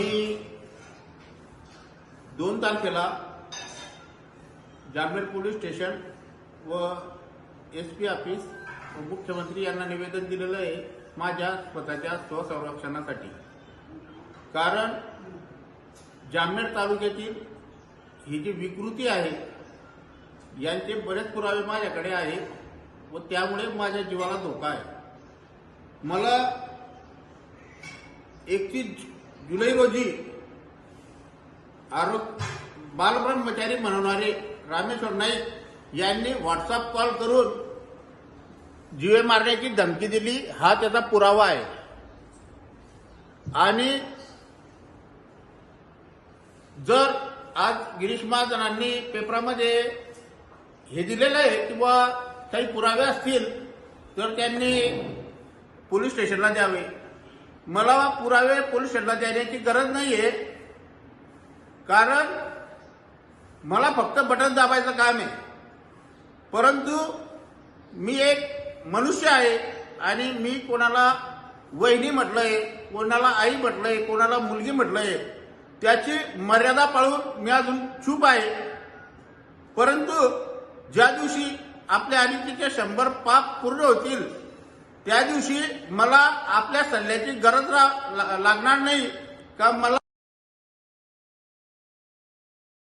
मी दोन तारखेला Jamner police station व एस पी ऑफिस व मुख्यमंत्री यांना निवेदन दिलेलं आहे माझ्या स्वतःच्या स्वसंरक्षणासाठी. कारण जामनेर तालुक्यातील ही जी विकृती आहे यांचे बरेच पुरावे माझ्याकडे आहेत व त्यामुळे माझ्या जीवाला धोका आहे. मला एकतीस जुलै रोजी आरोप बालब्रह्मचारी म्हणणारे रामेश्वर नाईक यांनी व्हॉट्सअप कॉल करून जीवे मारण्याची धमकी दिली. हा त्याचा पुरावा आहे. आणि जर आज गिरीश महाजनांनी पेपरामध्ये हे दिलेलं आहे किंवा काही पुरावे असतील तर त्यांनी पोलीस स्टेशनला द्यावे. मला पुरावे पोलीस स्टेशनला देण्याची गरज नाहीये. कारण मला फक्त बटन दाबायचं काम आहे. परंतु मी एक मनुष्य आहे आणि मी कोणाला वहिनी म्हटलंय कोणाला आई म्हटलंय कोणाला मुलगी म्हटलंय त्याची मर्यादा पाळून मी अजून चूप आहे. परंतु ज्या दिवशी आपल्या अनितीचे शंभर पाप पूर्ण होतील त्या दिवशी मला आपल्या सल्ल्याची गरज रा- लागणार नाही. का मला